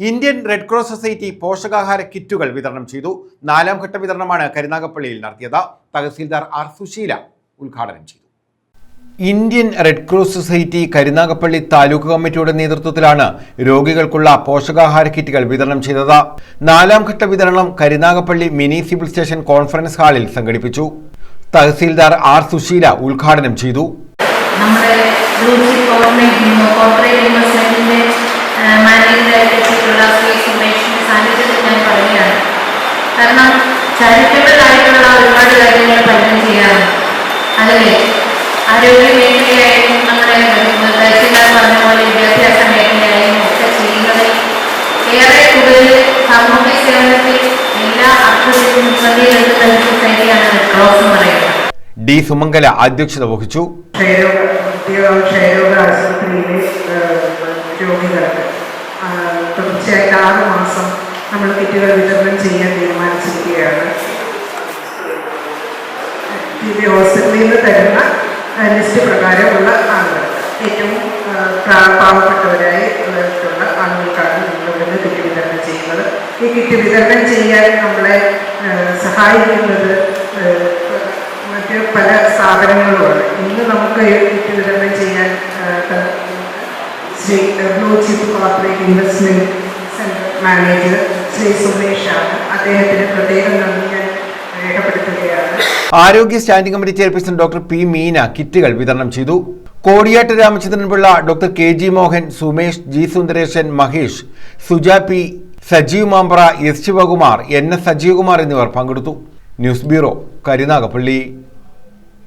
Indian red cross society പോഷകാഹാര കിറ്റുകൾ വിതരണം ചെയ്തു. നാലാം ഘട്ട വിതരണമാണ് കരുനാഗപ്പള്ളിയിൽ നടത്തിയത്. തഹസീൽദാർ ആർ സുശീല ഉദ്ഘാടനം ചെയ്തു. Indian red cross society Karunagappally taluk കമ്മിറ്റിയുടെ നേതൃത്വത്തിലാണ് രോഗികൾക്കുള്ള പോഷകാഹാര കിറ്റുകൾ വിതരണം ചെയ്തത്. നാലാം ഘട്ട വിതരണം Karunagappally mini civil station conference ഹാളിൽ സംഘടിപ്പിച്ചു. തഹസീൽദാർ ആർ സുശീല ഉദ്ഘാടനം ചെയ്തു. നമ്മുടെ ഞാൻ പറയുകയാണ്. കാരണം ചാരിറ്റബിൾ ആയിട്ടുള്ള ഒരുപാട് കാര്യങ്ങൾ പലരും ചെയ്യാറുണ്ട് അതിൽ ആരോഗ്യ മേഖലയായാലും നമ്മുടെ തഹസിൽദാർ പറഞ്ഞ പോലെ വിദ്യാഭ്യാസ മേഖലയായാലും ഒക്കെ ചെയ്യുന്നത് ഏറെ കൂടുതൽ സാമൂഹ്യ സേവനത്തിൽ എല്ലാ അർത്ഥത്തിലും ഒരു സൊസൈറ്റിയാണ് റെഡ് ക്രോസ് എന്ന് പറയുന്നത്. ഡി സുമംഗല അധ്യക്ഷത വഹിച്ചു. ക്ഷയരോഗ ആശുപത്രിയിലെ രോഗികൾക്ക് തുടർച്ചയായിട്ട് ആറ് മാസം നമ്മൾ കിറ്റുകൾ വിതരണം ചെയ്യാൻ തീരുമാനിച്ചിരിക്കുകയാണ്. ഹോസ്പിറ്റലിൽ നിന്ന് തരുന്ന ലിസ്റ്റ് പ്രകാരമുള്ള ആളുകൾ. ഏറ്റവും പാവപ്പെട്ടവരായി ഉള്ള ആളുകൾക്കാണ് നമ്മൾ ഇവിടുന്ന് കിറ്റ് വിതരണം ചെയ്യുന്നത്. ഈ കിറ്റ് വിതരണം ചെയ്യാൻ നമ്മളെ സഹായിക്കുന്നത് മറ്റ് പല സ്ഥാപനങ്ങളുമാണ് ഇന്ന് നമുക്ക് കിറ്റ് വിതരണം ചെയ്യാൻ blue chip corporate investment manager ആരോഗ്യ standing committee chairperson doctor P Meena കിറ്റുകൾ വിതരണം ചെയ്തു. Kodiyattu Ramachandran Pillai doctor K G Mohan Sumesh G Sundaresan Mahesh Suja P Sajeev Mampra S Sivakumar N S Sajeevakumar എന്നിവർ പങ്കെടുത്തു. News bureau Karunagappally.